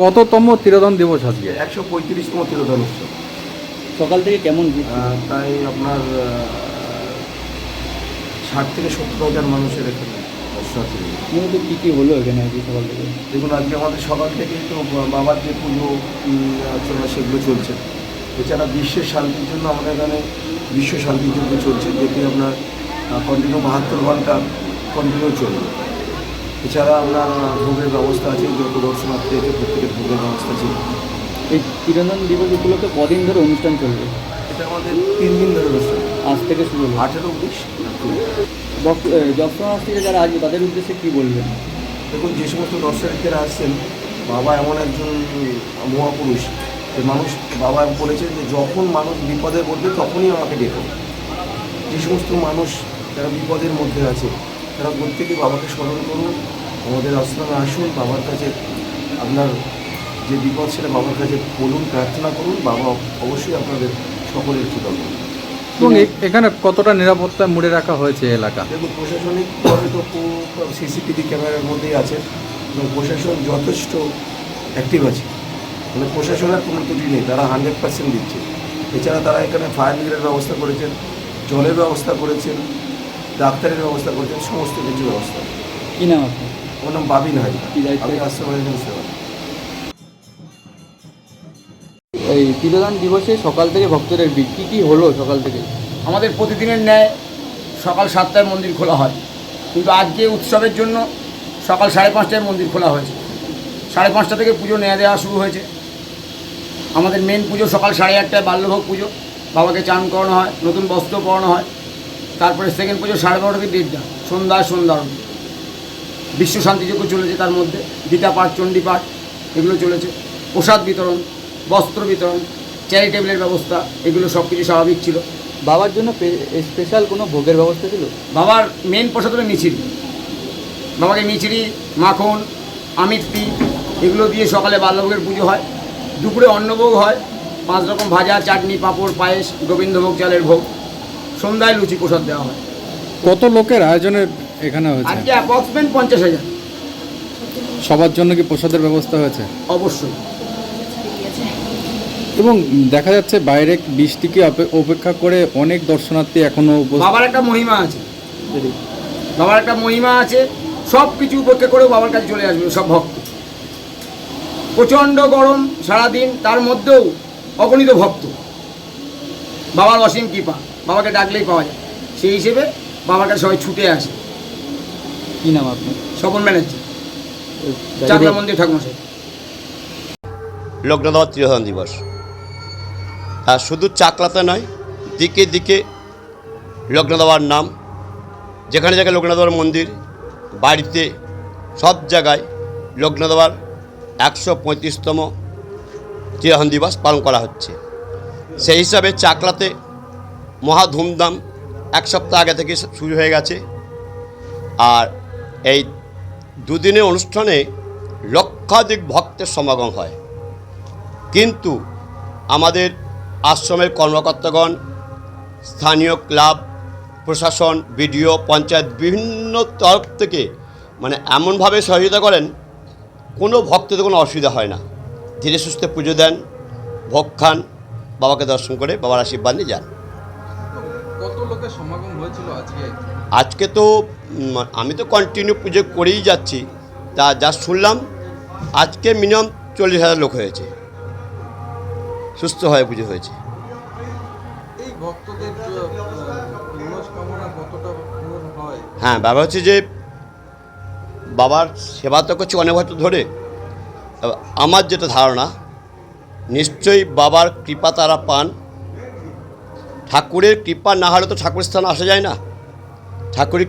কততম তিরোধন দিবস আজকে? একশো পঁয়ত্রিশতম তিরোধন উৎসব। সকাল থেকে কেমন ভিড় ছিল? আহ, তাই আপনার ষাট থেকে সত্তর হাজার মানুষের এখানে দর্শনার্থী রয়েছে। মূলত কী কী হলো এখানে আজকে সকাল থেকে? দেখুন আজকে আমাদের সকাল থেকেই তো বা- বাবার যে পুজো উম, অর্চনা সেগুলো চলছে। এছাড়া বিশ্বের শান্তির জন্য আমাদের এখানে বিশ্ব শান্তির যজ্ঞ চলছে যেটি আপনার কন্টিনিউ বাহাত্তর ঘণ্টা কন্টিনিউ চলবে। এছাড়া আপনার ভোগের ব্যবস্থা আছে যত দর্শনার্থী আছে প্রত্যেকের ভোগের ব্যবস্থা আছে। এই তিরোধন দিবস উপলক্ষে কদিন ধরে অনুষ্ঠান চলবে? এটা আমাদের তিন দিন ধরে অনুষ্ঠান। আজ থেকে শুরু হলো আঠেরো উনিশ দর্শনার্থীরা যারা আসবে তাদের উদ্দেশ্যে কী বলবেন? দেখুন যে সমস্ত দর্শনার্থীরা আসছেন বাবা এমন একজন মহাপুরুষ যে মানুষ বাবা বলেছেন যে যখন মানুষ বিপদে পড়বে তখনই আমাকে ডেকো। যে সমস্ত মানুষ যারা বিপদের মধ্যে আছে তারা প্রত্যেকে বাবাকে স্মরণ করুন আমাদের আশ্রমে আসুন বাবার কাছে আপনার যে বিপদ সেটা বাবার কাছে বলুন প্রার্থনা করুন বাবা অবশ্যই আপনাদের সকলের কৃতজ্ঞ এবং এখানে কতটা নিরাপত্তা মুড়ে রাখা হয়েছে এলাকা? দেখুন প্রশাসনিকভাবে তো সিসিটিভি ক্যামেরার মধ্যেই আছে এবং প্রশাসন যথেষ্ট অ্যাক্টিভ আছে। মানে প্রশাসনের কোনো ত্রুটি নেই তারা হান্ড্রেড পার্সেন্ট দিচ্ছে। এছাড়া তারা এখানে ফায়ার ব্রিগেডের ব্যবস্থা করেছেন জলের ব্যবস্থা করেছেন ডাক্তারের ব্যবস্থা করেছেন সমস্ত কিছু ব্যবস্থা। কী নাম আপনার? আমার নাম বাবিন? আমি সেবা এই তিরোধান দিবসে সকাল থেকে ভক্তদের ভিড়। কী কী হলো সকাল থেকে? আমাদের প্রতিদিনের ন্যায় সকাল সাতটায় মন্দির খোলা হয়। কিন্তু আজকে উৎসবের জন্য সকাল সাড়ে পাঁচটায় মন্দির খোলা হয়েছে। সাড়ে পাঁচটা থেকে পুজো নেওয়া দেওয়া শুরু হয়েছে। আমাদের মেন পুজো সকাল সাড়ে আটটায় বাল্যভোগ পুজো। বাবাকে চান করানো হয় নতুন বস্ত্র পরানো হয়। তারপরে সেকেন্ড পুজো সাড়ে বারোটা থেকে দেড়টা সন্ধ্যা সন্ধ্যা। অবধি। বিশ্ব শান্তিযজ্ঞ চলেছে তার মধ্যে। গীতা পাঠ চণ্ডী পাঠ এগুলো চলেছে। প্রসাদ বিতরণ বস্ত্র বিতরণ চ্যারিটেবলের ব্যবস্থা এগুলো সব কিছু স্বাভাবিক ছিল। বাবার জন্য স্পেশাল কোনো ভোগের ব্যবস্থা ছিল? বাবার মেন প্রসাদ হলো মিছিরি বাবাকে মিছিরি মাখন আমিত্তি এগুলো দিয়ে সকালে বাল্যভোগের পুজো হয়। দুপুরে অন্নভোগ হয়। পাঁচ রকম ভাজা চাটনি পাঁপড় পায়েস গোবিন্দভোগ চালের ভোগ। সন্ধ্যায় লুচি প্রসাদ দেওয়া হয়। কত লোকের আয়োজনে এখানে হয়েছে? আজকে অ্যাপ্রক্সিমেট পঞ্চাশ হাজার। সবার জন্য কি প্রসাদের ব্যবস্থা হয়েছে? অবশ্যই। এবং দেখা যাচ্ছে বাইরে বৃষ্টিকে অপে- উপেক্ষা করে অনেক দর্শনার্থী এখনও বাবার একটা মহিমা আছে। বাবার একটা মহিমা আছে। সব কিছু উপেক্ষা করেও বাবার কাছে চলে আসবে সব ভক্ত। প্রচণ্ড গরম সারাদিন তার মধ্যেও অগণিত ভক্ত। বাবার অসীম কৃপা। বাবাকে ডাকলেই পাওয়া যায়। সেই হিসেবে বাবার কাছে সবাই ছুটে আসে। কী নাম আপনার? স্বপন ব্যানার্জি। জায়গাটা- মন্দির ঠাকুমশাই লগ্নদাবার তিরোধান দিবস। আর শুধু চাকলাতে নয় দিকে দিকে লগ্নদাবার নাম যেখানে যেখানে লগ্নদাবার মন্দির বাড়িতে সব জায়গায় লগ্নদাবার একশো পঁয়ত্রিশতম তিরোধান দিবস পালন করা হচ্ছে। সেই হিসাবে চাকলাতে মহা ধুমধাম। এক সপ্তাহ আগে থেকে শুরু হয়ে গেছে। আর এই দুদিনের অনুষ্ঠানে লক্ষাধিক ভক্তের সমাগম হয়। কিন্তু আমাদের আশ্রমের কর্মকর্তাগণ, স্থানীয় ক্লাব, প্রশাসন, বিডিও, পঞ্চায়েত বিভিন্ন তরফ থেকে মানে এমনভাবে সহযোগিতা করেন, কোনো ভক্তদের কোনো অসুবিধা হয় না। ধীরে সুস্থে পুজো দেন, ভোগ খান, বাবাকে দর্শন করে, বাবার আশীর্বাদ নিয়ে যান। কত লোকের সমাগম হয়েছিল আজকে? আজকে তো আমি তো কন্টিনিউ পুজো করেই যাচ্ছি। তা যা শুনলাম আজকে মিনিমাম চল্লিশ হাজার লোক হয়েছে। সুস্থ হয়ে পুজো হয়েছে। এই ভক্তদের হয়? ব্যাপার হচ্ছে যে বাবার সেবা তো করছে অনেক বছর ধরে। আমার যেটা ধারণা নিশ্চয়ই বাবার কৃপা তারা পান। ঠাকুরের কৃপা না হলে তো ঠাকুর স্থান আসা যায় না। ঠাকুরের